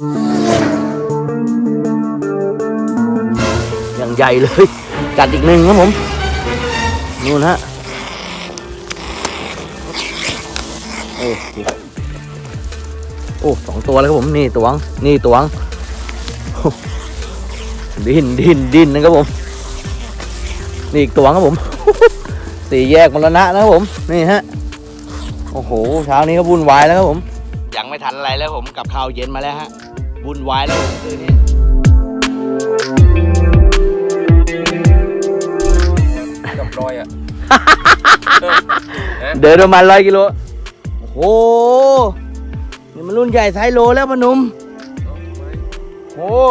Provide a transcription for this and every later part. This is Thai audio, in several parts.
อย่างใหญ่เลยกัดอีกหนึ่งครับผม นู่นฮะโอ้โอ้สองตัวแล้วครับผม นี่ตวง นี่ตวง ดินดินดินนะครับผม นี่อีกตวงครับผม สี่แยกมรณะนะครับผม นี่ฮะ โอ้โห เช้านี้ก็วุ่นวายแล้วครับผม ยังไม่ทันอะไรแล้วผมกับข้าวเย็นมาแล้วฮะ วุ่นวายแล้วผมคืนนี้กับรอยอะ เดินประมาณร้อยกิโล โอ้โห นี่มันรุ่นใหญ่ไซส์โลแล้วพอหนุ่มโอ้โห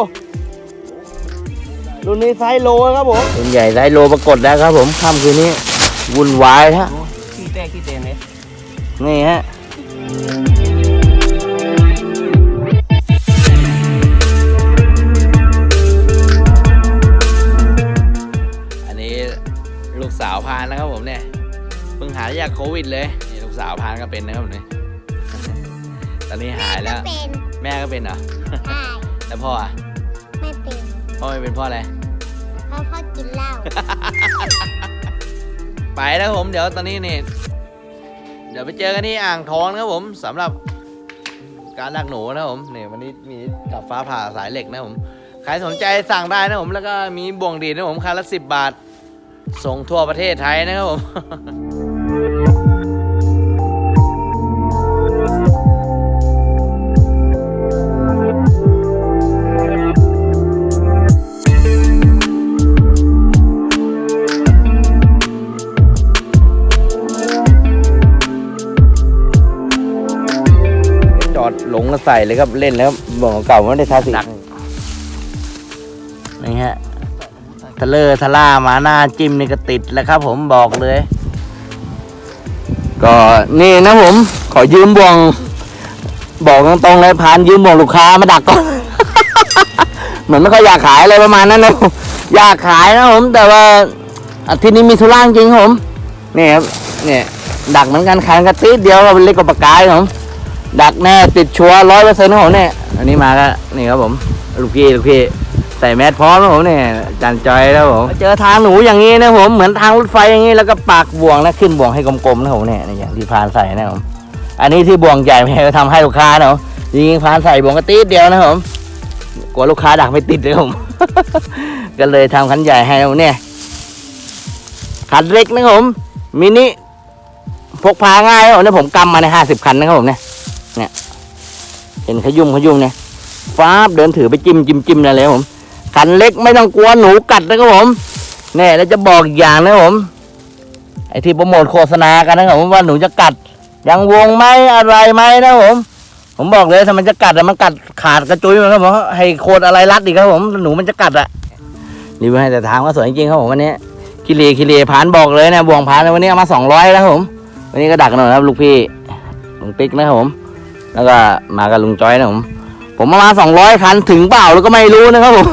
รุ่นนี้ไซส์โลแล้วครับผม รุ่นใหญ่ไซส์โลปรากฏแล้วครับผมค่ำคืนนี้ วุ่นวายฮะขี้แตกขี้เตนเนี่ยนี่ฮะ จากโควิดเลยนี่ลูกสาวพานก็เป็นนะครับผมเนี่ยตอนนี้หายแล้ว เป็นแม่ก็เป็นเหรอใช่แล้วพ่ออะไม่เป็นพ่อไม่เป็นเพ่ออะไรเพราะพ่อกินเหล้าไปแล้วผมเดี๋ยวตอนนี้นี่เดี๋ยวไปเจอกันที่อ่างทองนะครับผมสำหรับการดักหนูนะครับผมนี่วันนี้มีกับฟ้าผ่าสายเหล็กนะครับผมใครสนใจสั่งได้นะครับผมแล้วก็มีบ่วงดีดนะครับผมคันละสิบบาท ส่งทั่วประเทศไทยนะครับผม ใส่เลยครับเล่นแล้วบ่วงเก่าไม่ได้ทาสีนี่ฮะทะเลอร์ทะล่ามาหน้าจิ้มนี่ก็ติดแล้วครับ ผมบอกเลย ก็นี่นะผม ขอยืมบ่วง บอกตรงๆเลยพานยืมบ่วงลูกค้ามาดักก่อนเหมือนไม่ค่อยอยากขายอะไรประมาณนั้นนะอยากขายนะผม แต่ว่าอาทิตย์นี้มีธุระจริงครับผมนี่ครับเนี่ยดักเหมือนกันขายกระติดเดียวก็เป็นเล็กกว่าปากกายครับผม ดักแน่ติดชัวร้อยเปอร์เซ็นต์ของผมเนี่ยอันนี้มาก็นี่ครับผมลูกพี่ลูกพี่ใส่แมสพร้อมแล้วผมเนี่ยจันจอยแล้วผมเจอทางหนูอย่างนี้นะผมเหมือนทางรถไฟอย่างนี้แล้วก็ปากบ่วงนะขึ้นบ่วงให้กลมๆนะผมเนี่ยอย่างที่พานใส่นะผมอันนี้ที่บ่วงใหญ่ไม่ให้ทำให้ลูกค้าเนาะผมจริงพานใส่บ่วงกระติดเดียวนะผมกลัวลูกค้าดักไม่ติดเลยผมก็เลยทำคันใหญ่ให้ผมเนี่ยคันเล็กนะผมมินิพกพาง่ายนะผมเนี่ยผมกำมาในห้าสิบคันนะครับผมเนี่ย เนี่ย เห็นขยุ่มขยุ่มเนี่ยฟ้าบเดินถือไปจิ้มจิ้มจิ้มอะไรผมขันเล็กไม่ต้องกลัวหนูกัดนะครับผมแน่แล้วจะบอกอีกอย่างนะผมไอที่โปรโมทโฆษณากันนะครับผมว่าหนูจะกัดยังวงไหมอะไรไหมนะผมผมบอกเลยถ้ามันจะกัดอะมันกัดขาดกระจุยมันครับผมให้โคตรอะไรรัดอีกครับผมหนูมันจะกัดอะรีวิวให้แต่ทางว่าสวยจริงครับผมวันนี้คิเลคิเลผานบอกเลยนะบ่วงผานวันนี้เอามาสองร้อยแล้วครับผม วันนี้ก็ดักกันหน่อยครับลูกพี่ลุงปิ๊กนะครับผม แล้วก็มากับลุงจอยนะผม ผมมามาสองร้อยคันถึงเปล่าแล้วก็ไม่รู้นะครับผม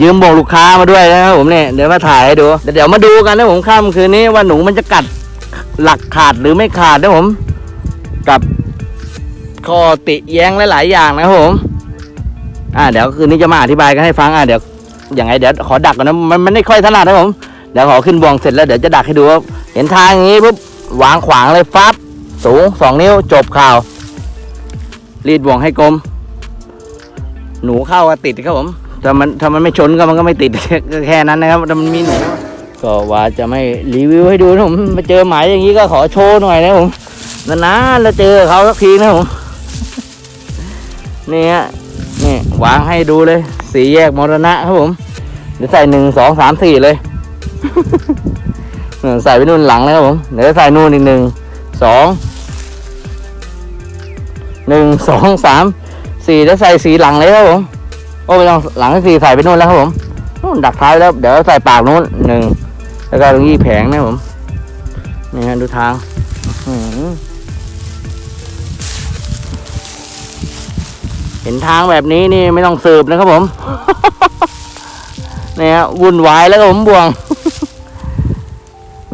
ยืมบอกลูกค้ามาด้วยนะครับผมเนี่ยเดี๋ยวมาถ่ายให้ดู เดี๋ยวมาดูกันนะผมค่ำคืนนี้ว่าหนูมันจะกัดหลักขาดหรือไม่ขาดนะผม กับข้อติแย้งหลาย ๆ อย่างนะครับผม อ่าเดี๋ยวคืนนี้จะมาอธิบายกันให้ฟังอ่าเดี๋ยวอย่างไงเดี๋ยวขอดักก่อนนะมันมันไม่ค่อยถนัดนะผมเดี๋ยวขอขึ้นบวงเสร็จแล้วเดี๋ยวจะดักให้ดูว่าเห็นทางอย่างนี้ปุ๊บวางขวางเลยฟับสูงสองนิ้วจบข่าว รีดบ่วงให้กลม หนูเข้าก็ติดครับผมถ้ามันถ้ามันไม่ชนก็มันก็ไม่ติดก็แค่นั้นนะครับถ้ามันมีหนูก็ว่าจะไม่รีวิวให้ดูนะผมมาเจอหมายอย่างนี้ก็ขอโชว์หน่อยนะผมนานๆแล้วเจอเขาสักทีนะผมนี่ฮะนี่วางให้ดูเลย สีแยกมรณะครับผมเดี๋ยวใส่หนึ่งสองสามสี่เลยเออใส่ไปนู่นหลังเลยครับผมเดี๋ยวใส่นู่นอีกหนึ่งสอง หนึ่งสองสามสี่แล้วใส่สีหลังเลยครับผมโอ้ไม่ต้องหลังสี่ใส่ไปนู่นแล้วครับผมนู่นดักท้ายแล้วเดี๋ยวใส่ปากนู้นหนึ่งแล้วก็ตรงนี้แผงนะผมนี่ฮะดูทางเห็นทางแบบนี้นี่ไม่ต้องสืบนะครับผมนี่ฮะวุ่นวายแล้วครับผมบ่วง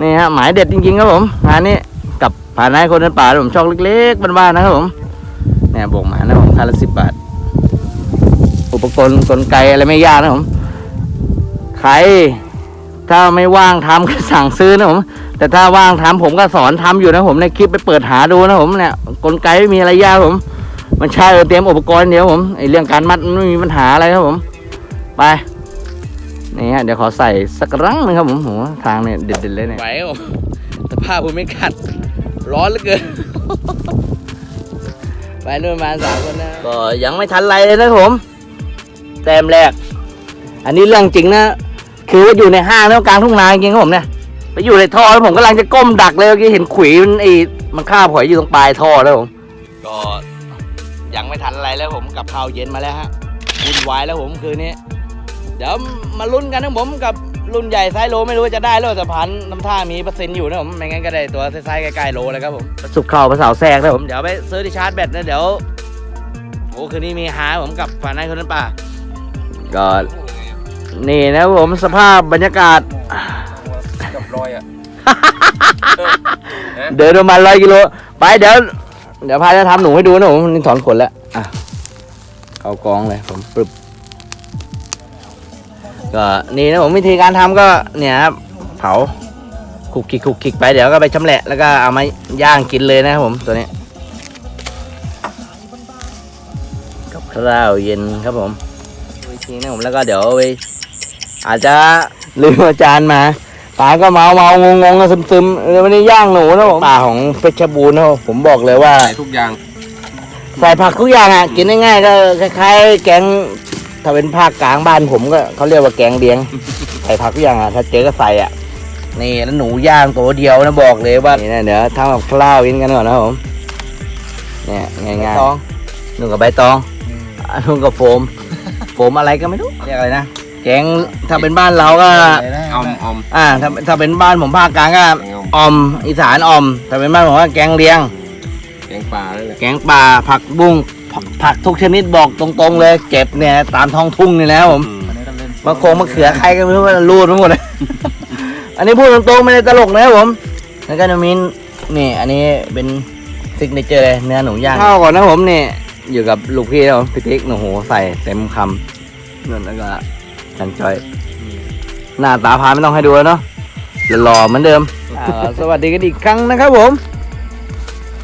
นี่ฮะหมายเด็ดจริงๆครับผมงานนี้กับผ่านนายคนเดินป่าผมชอกเล็กๆบ้านๆนะครับผม เนี่ยบวกมานะผมคันละสิบบาท อุปกรณ์กลไกอะไรไม่ยากนะผมใครถ้าไม่ว่างทำก็สั่งซื้อนะผมแต่ถ้าว่างทำผมก็สอนทำอยู่นะผมในคลิปไปเปิดหาดูนะผมเนี่ยกลไกไม่มีอะไรยากผม มันใช่เตรียมอุปกรณ์เดียวผมไอเรื่องการมัดไม่มีปัญหาอะไรครับผม ไปนี่ฮะเดี๋ยวขอใส่สักครั้งหนึงครับผมโหทางเนี่ยเด็ดๆเลยเนี่ยไหวผมสภาพผมไม่ขัด ร้อนเหลือเกิน ไปนู่นมาสามคนนะก็ยังไม่ทันไรเลยนะผมแต้มแรก อันนี้เรื่องจริงนะ คือว่าอยู่ในห้างแล้วกลางทุ่งนาจริงครับผมเนี่ยไปอยู่ในท่อแล้วผมกำลังจะก้มดักเลยเมื่อกี้เห็นขุยมันไอ้มันฆ่าบหอยอยู่ตรงปลายท่อแล้วผมก็ยังไม่ทันอะไรแล้วผมกับข้าวเย็นมาแล้วฮะวุ่นวายแล้วผมคืนนี้เดี๋ยวมาลุ้นกันนะผมกับ รุ่นใหญ่ไซส์โลไม่รู้ว่าจะได้หรือเปล่าแต่พันน้ำท่ามีเปอร์เซ็นต์อยู่นะผมไม่งั้นก็ได้ตัวไซส์ใกล้ๆโลเลยครับผมสุกเข้าภาษาแทรกนะผมเดี๋ยวไปซื้อที่ชาร์จแบตนะเดี๋ยวโอ้คืนนี้มีหาผมกับฝันให้คนนั้นป่าก็นี่นะผมสภาพบรรยากาศกับรอยอะเดินประมาณร้อยกิโลไปเดี๋ยวเดี๋ยวพาจะทำหนูให้ดูนะผมนี่ถอนขนแล้วอะเอากองเลยผมปรึบ ก็นี่นะผมวิธีการทำก็เนี่ยครับเผาคุกคิกคุกคิกไปเดี๋ยวก็ไปชำแหละแล้วก็เอามาย่างกินเลยนะครับผมตัวนี้กับข้าวเย็นครับผมวิธีนะผมแล้วก็เดี๋ยวไปอาจจะลืมอาจารย์มาปลาก็เมาเมางงงๆซึมซึมๆเออวันนี้ย่างหนูนะผมป่าของเพชรบูรณ์นะผมผมบอกเลยว่าใส่ทุกอย่างใส่ผักทุกอย่างอะกินง่ายๆก็คล้ายๆแกง ถ้าเป็นภาคกลางบ้านผมก็เขาเรียกว่าแกงเลียง ใส่ผักทุกอย่างอะถ้าเจอก็ใส่อะ นี่แล้วหนูย่างตัวเดียวนะบอกเลยว่านี่นะเดี๋ยวทำกับข้าวกินกันก่อนนะผม เนี่ยง่ายๆนุ่งกับใบตองอะนุ่งกับโฟม โฟมอะไรก็ไม่รู้เรียกอะไรนะแกงถ้าเป็นบ้านเราก็อมอมอ่าถ้าถ้าเป็นบ้านผมภาคกลางก็แกงอมออมอีสานออมถ้าเป็นบ้านผมก็แกงเลียง แกงป่านั่นแหละแกงป่าผักบุ้ง ผักผักทุกชนิดบอกตรงๆเลย เก็บเนี่ยตามท้องทุ่งนี่แหละครับผมอืมมะโขงมะเขือใครก็ไม่รู้ว่ารูดทั้งหมดเลย อันนี้พูดตรงๆไม่ได้ตลกนะครับผม แล้วก็จะมีนี่ อันนี้เป็นซิกเนเจอร์เลยเนื้อหนูย่างข้าวก่อนนะผมนี่อยู่กับลูกพี่นะผมพี่ติ๊กหนูโหใส่เต็มคำนั่นแล้วก็จันจอย หน้าตาพาไม่ต้องให้ดูแล้วเนาะหล่อๆเหมือนเดิมอ่าสวัสดีกันอีกครั้งนะครับผม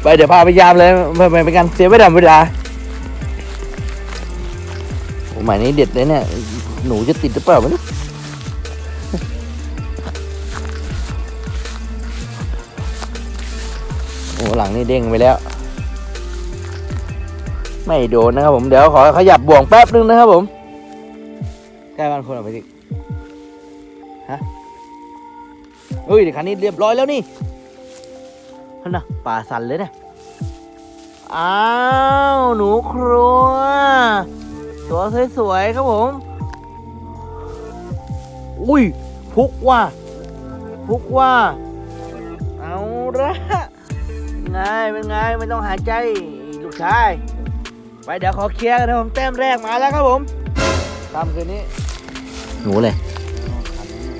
ไปเดี๋ยวพาไปยามเลยเพื่อเป็นการเสียเวลาเวลาโอ้ หมายนี้เด็ดเลยเนี่ย หนูจะติดหรือเปล่าวะเนี่ยโอ้หลังนี่เด้งไปแล้ว ไม่โดนนะครับผมเดี๋ยวขอขยับบ่วงแป๊บนึงนะครับผมใกล้บ้านคนออกไปสิฮะเฮ้ยเดี๋ยวคันนี้เรียบร้อยแล้วนี่นั่นนะป่าสันเลยเนี่ย อ้าว หนูครัว ตัวสวยๆครับผม อุ้ยพุกว่าพุกว่า เอาละไงเป็นไงไม่ต้องหายใจลูกชาย ไปเดี๋ยวขอเคลียร์กันนะผมแต้มแรกมาแล้วครับผมทำคืนนี้ หนูเลย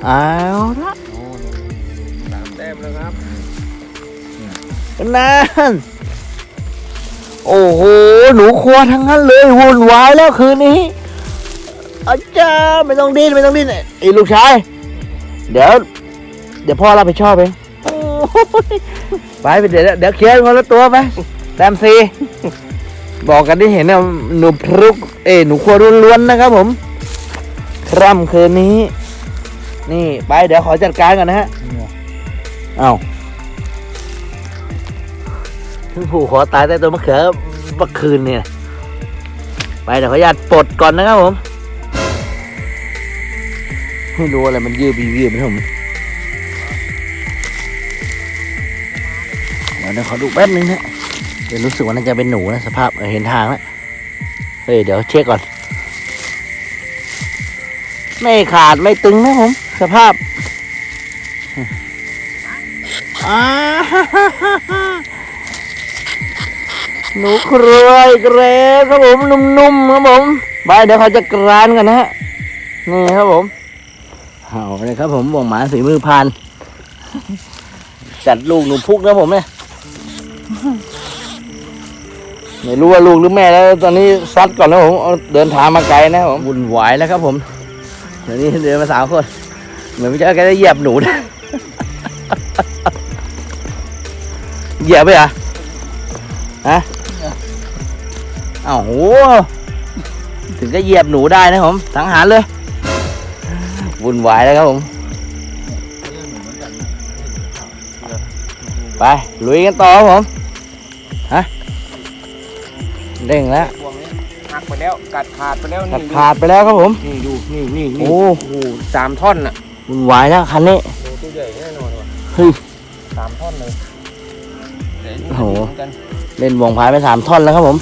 เอาละสามแต้มแล้วครับนั่น โอ้โห หนูครัวทั้งนั้นเลยวุ่นวายแล้วคืนนี้อาจารย์ไม่ต้องดิ้นไม่ต้องดิ้นไอ้ลูกชาย เดี๋ยว เดี๋ยวพ่อรับผิดชอบเองโอ้ยไปไปเดี๋ยวเดี๋ยวเคลียร์คนละตัวไปแต้มซีบอกกันที่เห็นเนี่ยหนูพรุก เอ้ยหนูครัวล้วนๆนะครับผมคร่ำคืนนี้ นี่ไปเดี๋ยวขอจัดการก่อนนะฮะ เอาถึง ผูกขอตายใต้ต้นมะเขือเมื่อคืนเนี่ย ไปเดี๋ยวขออนุญาตปลดก่อนนะครับผม ไม่รู้อะไรมันยืดบียืดไปผมเดี๋ยวเดี๋ยวขอดูแป๊บนึงนะเดี๋ยวรู้สึกว่าน่าจะเป็นหนูนะสภาพเออเห็นทางแล้วเฮ้ยเดี๋ยวเช็คก่อน ไม่ขาดไม่ตึงนะผม สภาพอ่า หนูครวยเกรครับผมนุ่มๆครับผมไปเดี๋ยวเขาจะกรานกันนะฮะนี่ครับผมเอาเลยครับผมบ่วงหมาสีมือพานจัดลูกหนูพุกนะผมเนี่ยไม่รู้ว่าลูกหรือแม่แล้ว ตอนนี้ซัดก่อนนะผมเดินทางมาไกลนะผมวุ่นวายแล้วครับผมเดี๋ยวนี้เดินมาสามคน เหมือนไม่เจอแกจะเหยียบหนูนะเหยียบไปอะฮะ อ้าวโหถึงจะเหยียบหนูได้นะผมสังหารเลยวุ่นวายแล้วครับผม ไป ลุยกันต่อครับผม ฮะ เด้งแล้วพวงนี้หักไปแล้ว กัดขาดไปแล้วขาดนี่ขาดไปแล้วครับผม นี่ดูนี่นี่นี่โอ้โหสามท่อนน่ะวุ่นวายแล้วคันนี้โหตัวใหญ่แน่นอนว่ะเฮ้ยสามท่อนเลยเดี๋ยวนี่โอ้โหเหมือนกันเล่นวงพายไปสามท่อนแล้วครับผม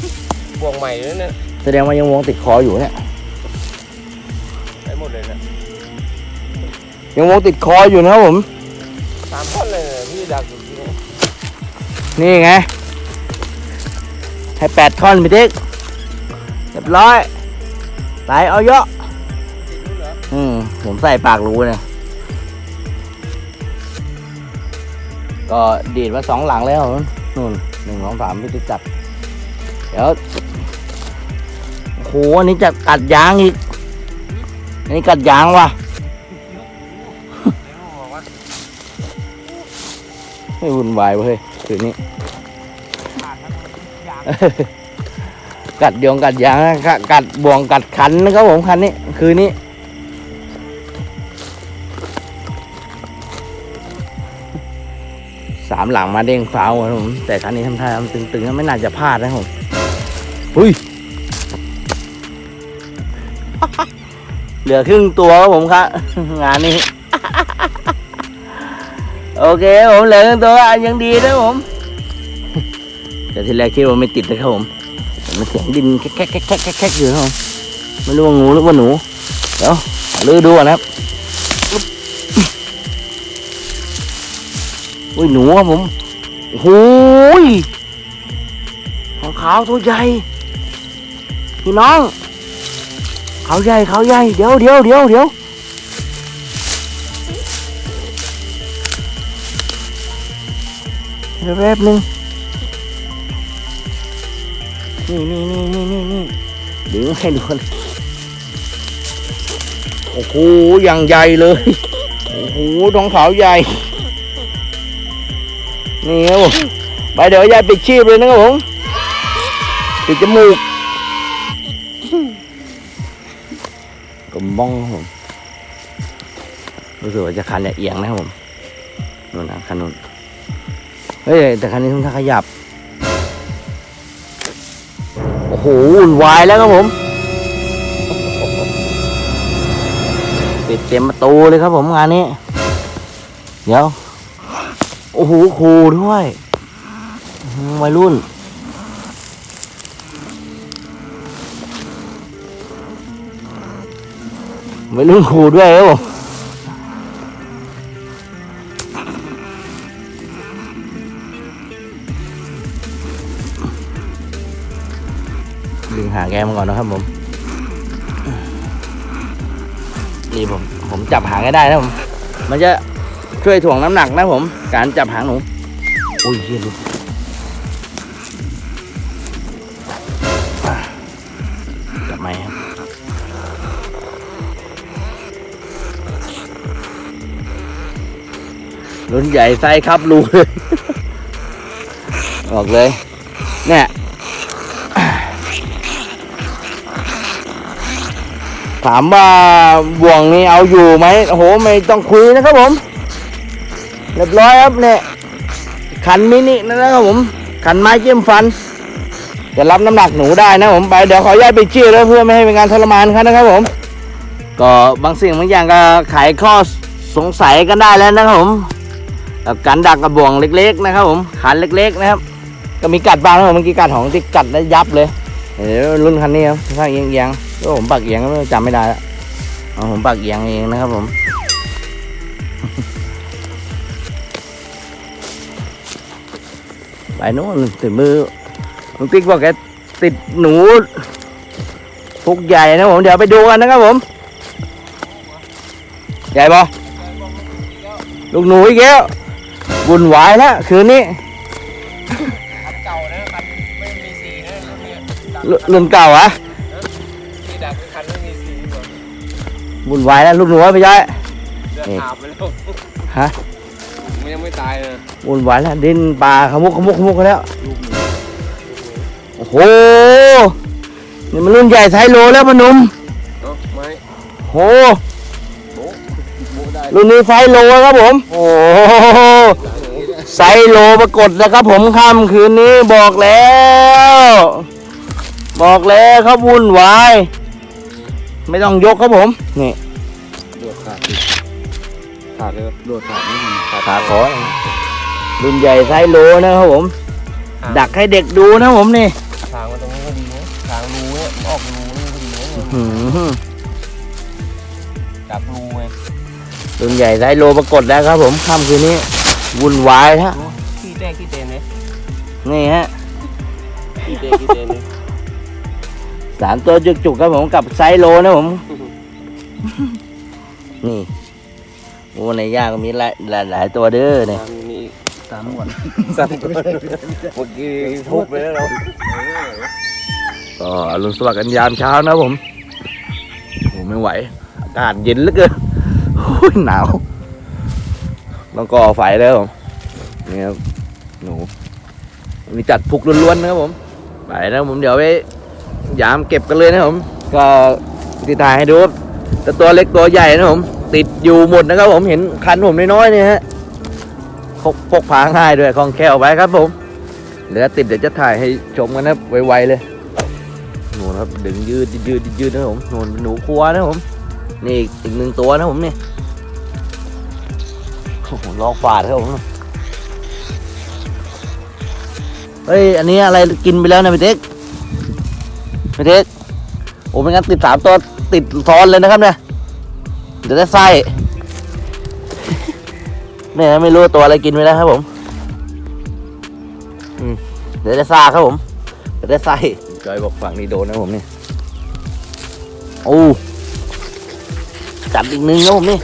พวงใหม่เลยเนี่ยแสดงว่ายังวงติดคออยู่เนี่ยได้หมดเลยนะยังวงติดคออยู่นะครับผม สามท่อนเลยเนี่ยพี่ดักอยู่ที่นี่นี่ไง ให้แปดท่อนไปติ๊กเรียบร้อยตายเอาเยอะอืม ผมใส่ปากรูเนี่ยก็ดีดมาสองหลังแล้วครับนู่นหนึ่งสองสามพี่ติ๊กจับ เดี๋ยว โหอันนี้จะกัดยางอีก อันนี้กัดยางว่ะไม่วุ่นวายเว้ยคืนนี้ กัดยงกัดยางนะกัดบ่วงกัดขันนะครับผมคันนี้ คืนนี้สามหลังมาเด้งฟ้าวครับผม แต่คันนี้ทำท่าทำตึงๆไม่น่าจะพลาดนะผมอุ้ย เหลือครึ่งตัวครับผมครับงานนี้ โอเคผมเหลือครึ่งตัวยังดีนะผมแต่ทีแรกคิดว่าไม่ติดนะครับผมแต่มันเสียงดินแคะแคะแคะแคะแคะอยู่ครับผมไม่รู้ว่างูหรือว่าหนูเดี๋ยวลื้อดูนะครับอุ้ยหนูครับผมโอ้ยของขาวตัวใหญ่พี่น้อง เขาใหญ่เขาใหญ่เดี๋ยวเดี๋ยวเดี๋ยวเดี๋ยวเดี๋ยวแป๊บนึงนี่นี่นี่นี่นี่นี่ดึงให้ดูเลยโอ้โหอย่างใหญ่เลย โอ้โหท้องขาวใหญ่นี่ครับผมไปเดี๋ยวยายปิดชีพเลยนะครับผมปิดจมูก กลมบ้องครับผมรู้สึกว่าจะคันเนี่ยเอียงนะครับผมนู่นนะคันนู้นเฮ้ยแต่คันนี้ต้องขยับ โอ้โหวุ่นวายแล้วครับผมปิดเต็มประตูเลยครับผมงานนี้ เดี๋ยว โอ้โหครูด้วยวัยรุ่น วัยรุ่นครูด้วยครับผมดึงหางแกมาก่อนนะครับผม นี่ผม ผมจับหางให้ได้นะผม มันจะช่วยถ่วงน้ำหนักนะผม การจับหางหนู โอ้ยเฮียลูก รุ่นใหญ่ไซครับรูเลยบอกเลย เนี่ยถามว่าบ่วงนี้เอาอยู่ไหมโอ้โห ไม่ต้องคุยนะครับผม เรียบร้อยครับเนี่ยขันมินินะครับผม ขันไม้เจิ้มฟัน จะรับน้ำหนักหนูได้นะผมไปเดี๋ยวขออนุญาตไปชี้แล้วเพื่อไม่ให้เป็นการทรมานครับนะครับผม ก็บางสิ่งบางอย่างก็ไขข้อสงสัยกันได้แล้วนะครับผม กับการดักกระบ่วงเล็ก ๆ นะครับ ผมขันเล็ก ๆ นะครับ ก็มีกัดบ้างนะผมเมื่อกี้กัดของที่กัดได้ยับเลยเดี๋ยวรุ่นคันนี้ครับข้างเอียงๆก็ผมปักเอียงก็จำไม่ได้แล้วเอาผมปักเอียงเองนะครับผมไปโน่นถึงมือลุงติ๊กบอกแกติดหนูพุกใหญ่นะผมเดี๋ยวไปดูกันนะครับผม ใหญ่ปะลูกหนูอีกแล้ว วุ่นวายแล้วคืนนี้คันเก่านะคันไม่มีสีนะรรุ่นเก่าอะพี่ดักไม่คันไม่มีสีหรอกวุ่นวายแล้วลูกหนูอะพี่ย้อยเดือดนี่ถามไปแล้วฮะมันยังไม่ตายเลยวุ่นวายแล้วดินปลาขมุกขมุกขมุกกันแล้วโอ้โหนี่มันรุ่นใหญ่ไซโลแล้วพอหนุ่มเนาะไม่โหโบ๊ะโบ๊ะได้รุ่นนี้ไซโลครับผม โอ้โห ไซโลปรากฏนะครับผมค่ำคืนนี้บอกแล้ว บอกแล้วครับวุ่นวาย ไม่ต้องยกครับผม นี่โดดขาดดิขาดเลยโดดขาดไม่มีขาขอรุ่นใหญ่ไซโลนะครับผม ดักให้เด็กดูนะครับผมนี่ทางมาตรงนี้ก็ดีนะทางรูเนี่ยออกรูนี่ก็ดีนะหืมจับรูไงรุ่นใหญ่ไซโลปรากฏแล้วครับผมค่ำคืนนี้ วุ่นวายฮะดูขี้แตกขี้เตนเลยนี่ฮะขี้เตนขี้เตนเลยสามตัวจุกๆครับผมกับไซโลนะผม นี่โอ้ในย่างก็มีหลายหลายหลายตัวเด้อเนี่ยทางนี้สามหมวดสามตัวเมื่อกี้ทุบไปแล้วเราก็อรุณสวัสดิ์กันยามเช้านะครับผมโอ้ไม่ไหว อากาศเย็นเหลือเกินโอ้ยหนาว ต้องก่อไฟแล้วผมนี่ครับหนูมีจัดผูกล้วนๆนะครับผมไปนะผมเดี๋ยวไปยามเก็บกันเลยนะครับผม ก็ติดถ่ายให้ดูครับแต่ตัวเล็กตัวใหญ่นะครับผม ติดอยู่หมดนะครับผมเห็นคันผมน้อยๆเนี่ยฮะพกพกพาง่ายด้วยคล่องแคล่วไปครับผมเหลือติดเดี๋ยวจะถ่ายให้ชมกันนะไวๆเลยหนูครับดึงยืดยืดยืดนะผมหนูหนูครัวนะผมนี่อีกหนึ่งตัวนะผมนี่โอ้โห ลองฝาดครับผมเฮ้ย อันนี้อะไรกินไปแล้วนะพี่เท็กพี่เท็กโอ้ไม่งั้นติดสามตัวติดซ้อนเลยนะครับเนี่ยเดี๋ยวได้ไส้เนี่ยไม่รู้ตัวอะไรกินไปแล้วครับผมอืมเดี๋ยวได้ซ่าครับผมเดี๋ยวได้ไส้จอยบอกฝั่งนี้โดนนะผมนี่โอ้จัดอีกหนึ่งครับผมนี่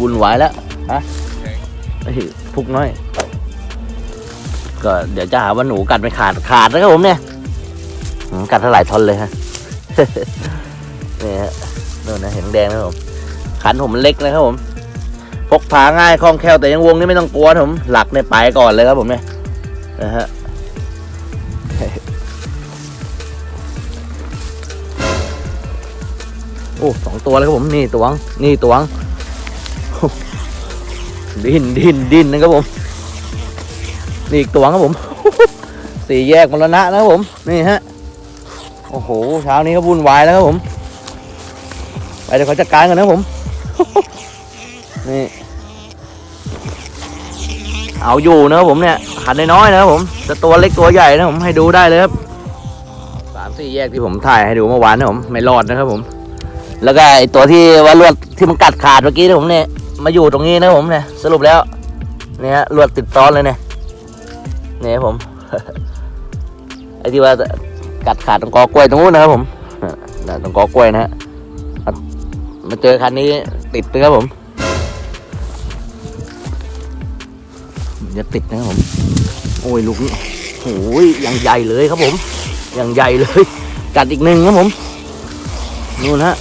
วุ่นวายแล้วฮะเฮ้พุกน้อย ก็เดี๋ยวจะหาว่าหนูกัดไม่ขาดขาดนะครับผมเนี่ยกัดเท่าไหร่ทอนเลยฮะนี่ฮะนู่นนะเห็นแดงนะครับผมขันผมมันเล็กนะครับผมพกพาง่ายคล่องแคล่วแต่ยังวงนี่ไม่ต้องกลัวนะผม หลักในไปก่อนเลยครับผมเนี่ยนะฮะโอ้สองตัวแล้วครับผมนี่ตวงนี่ตวง ดิ้นดิ้นดิ้นนะครับผม นี่อีกตัวครับผม สี่แยกมรณะนะครับผม นี่ฮะ โอ้โห เช้านี้ก็วุ่นวายแล้วครับผม ไปเดี๋ยวเขาจัดการกันนะผม นี่ เอาอยู่นะครับผมเนี่ยขันน้อยๆนะครับผมแต่ตัวเล็กตัวใหญ่นะผมให้ดูได้เลยครับสามสี่แยกที่ผมถ่ายให้ดูเมื่อวานนะผมไม่รอดนะครับผม แล้วก็ไอตัวที่ว่าลวดที่มันกัดขาดเมื่อกี้นะผมเนี่ย มาอยู่ตรงนี้นะผมเนี่ยสรุปแล้วเนี่ยฮะลวดติดซ้อนเลยเนี่ยเนี่ยผมไอที่ว่ากัดขาดตรงกอกล้วยตรงนู้นนะครับผมน่ตรงกอกล้วยนะฮะมาเจอคันนี้ติดเลยครับผมจะติดนะครับผม โอ้ยลูกนี้โอ้ยอย่างใหญ่เลยครับผม อย่างใหญ่เลย กัดอีกหนึ่งครับผมนู่นฮะ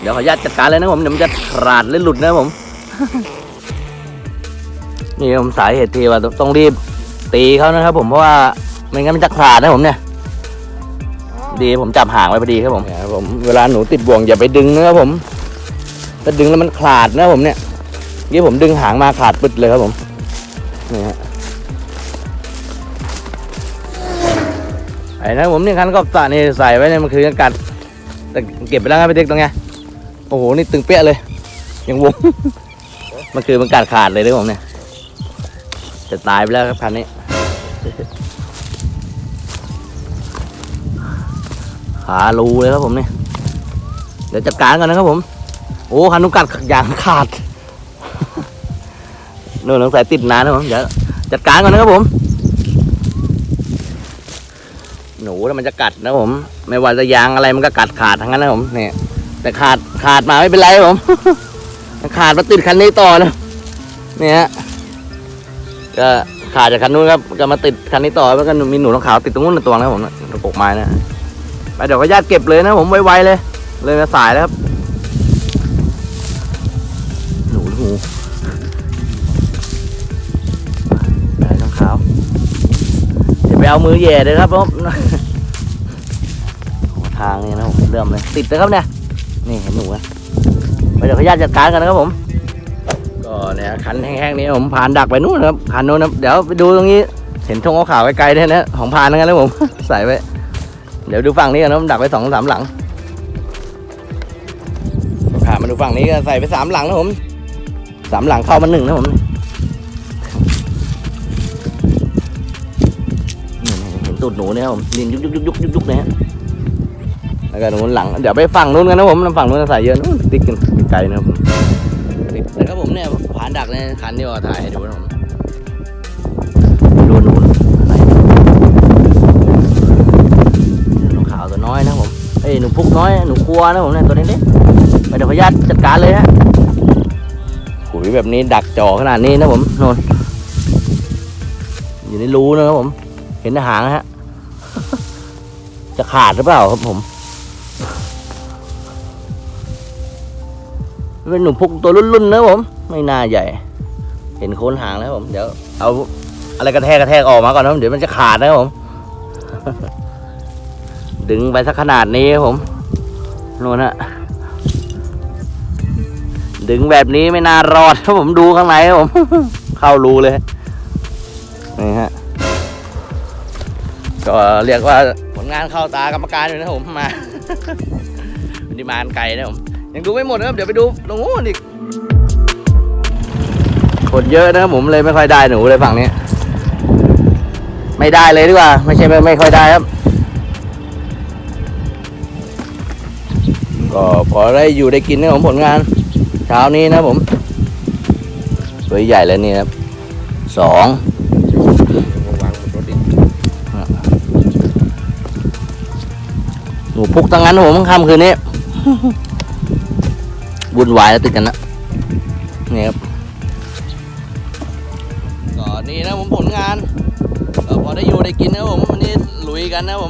เดี๋ยวขออนุญาตจัดการเลยนะผมเดี๋ยวมันจะขาดหรือหลุดนะผม นี่ผมสาเหตุที่ว่าต้องรีบตีเขานะครับ ผมเพราะว่าไม่งั้นมันจะขาดนะผมเนี่ย ดีผมจับหางไว้พอดีครับผมครับผม เวลาหนูติดบ่วงอย่าไปดึงนะครับผมถ้าดึงแล้วมันขาดนะผมเนี่ยนี่ผมดึงหางมาขาดปึดเลยครับผมนี่ฮะไอ้นะผมนี่คันกอบตานี่ใส่ไว้เนี่ยมันคือกัด แต่เก็บไปแล้วครับพี่เด็กตรงเนี้ยโอ้โหนี่ตึงเปี้ยเลย ยังวง มันคือมันกัดขาดเลยด้วยผมเนี่ยจะตายไปแล้วครับคันนี้ขารูเลยครับผมเนี่ยเดี๋ยวจัดการก่อนนะครับผม โอ้คันนุกัดอย่างขาดนู่นสงสัยติดนานนะผมเดี๋ยวจัดการก่อนนะครับผม หนูถ้ามันจะกัดนะผม ไม่ว่าจะยางอะไรมันก็กัดขาดทั้งนั้นนะผมเนี่ย แต่ขาดขาดมาไม่เป็นไรผมขาดมาติดคันนี้ต่อนะเนี่ยฮะก็ขาดจากคันนู้นครับก็มาติดคันนี้ต่อแล้วก็มีหนูทองขาวติดตรงนู้นตัวนะผมนะตะกกไม้นะไปเดี๋ยวก็ญาติเก็บเลยนะผมไวๆเลย เลยมาสายแล้วครับหนูหนูไหนทองขาวเดี๋ยวไปเอามือแย่เลยครับผม ทางนี้นะผมเริ่มเลยติดเลยครับเนี่ยนี่เห็นหนูนะไปเดี๋ยวขออนุญาตจัดการกันนะครับผม ก็เนี่ยคันแห้งๆนี้ผมผ่านดักไปนู่นนะครับคันนู้นนะเดี๋ยวไปดูตรงนี้เห็นธงขาวไกลๆเนี่ยนะของผ่านนั่นนะผมใส่ไว้เดี๋ยวดูฝั่งนี้กันนะผมดักไปสองสามหลังผ่านมาดูฝั่งนี้ก็ใส่ไปสามหลังนะผมสามหลังเข้ามาหนึ่งนะผมเห็นตูดหนูเนี่ยครับผมดินยุกยุกยุกยุกยุกยุกนะฮะ แล้วก็นู้นหลัง เดี๋ยวไปฝั่งนู้นกันนะผมฝั่งนู้นใส่เยอะนู้นติ๊กกันไกลนะครับผมติดเลยครับผมเนี่ยผ่านดักในคันที่ว่าถ่ายให้ดูนะผมดูหนูอะไรหนูขาวตัวน้อยนะผมเอ้ยหนูพุกน้อยหนูครัวนะผมเนี่ยตัวเล็กๆไปเดี๋ยวขออนุญาตจัดการเลยฮะขุยแบบนี้ดักจ่อขนาดนี้นะผมโน่นอยู่ในรูนะครับผม เห็นหางนะฮะ จะขาดหรือเปล่าครับผม เป็นหนูพุกตัวรุ่นๆนะผม ไม่น่าใหญ่ เห็นโคนหางแล้วผม เดี๋ยวเอาอะไรกระแทกกระแทกออกมาก่อนนะผมเดี๋ยวมันจะขาดนะผม ดึงไปสักขนาดนี้ครับผมนู่นนะดึงแบบนี้ไม่น่ารอดถ้าผมดูข้างในครับผม เข้ารูเลยนี่ฮะก็เรียกว่าผลงานเข้าตากรรมการอยู่นะผมมา วันนี้มาอันไกลนะผมยังดูไม่หมดนะครับเดี๋ยวไปดูตรงนู้นอีกคนเยอะนะครับผมเลยไม่ค่อยได้หนูเลยฝั่งนี้ ไม่ได้เลยดีกว่าไม่ใช่ไม่ไม่ค่อยได้ครับ ก็พอได้อยู่ได้กินนะผมผลงาน เช้านี้นะผมตัวใหญ่เลยนี่ครับสอง นูพุกตั้งนั้นนะผมค่ำคืนนี้วุ่นวายแล้วติดกันนะนี่ครับก็นี่นะผมผลงานพอได้อยู่ได้กินนะผมวันนี้ลุยกันนะผม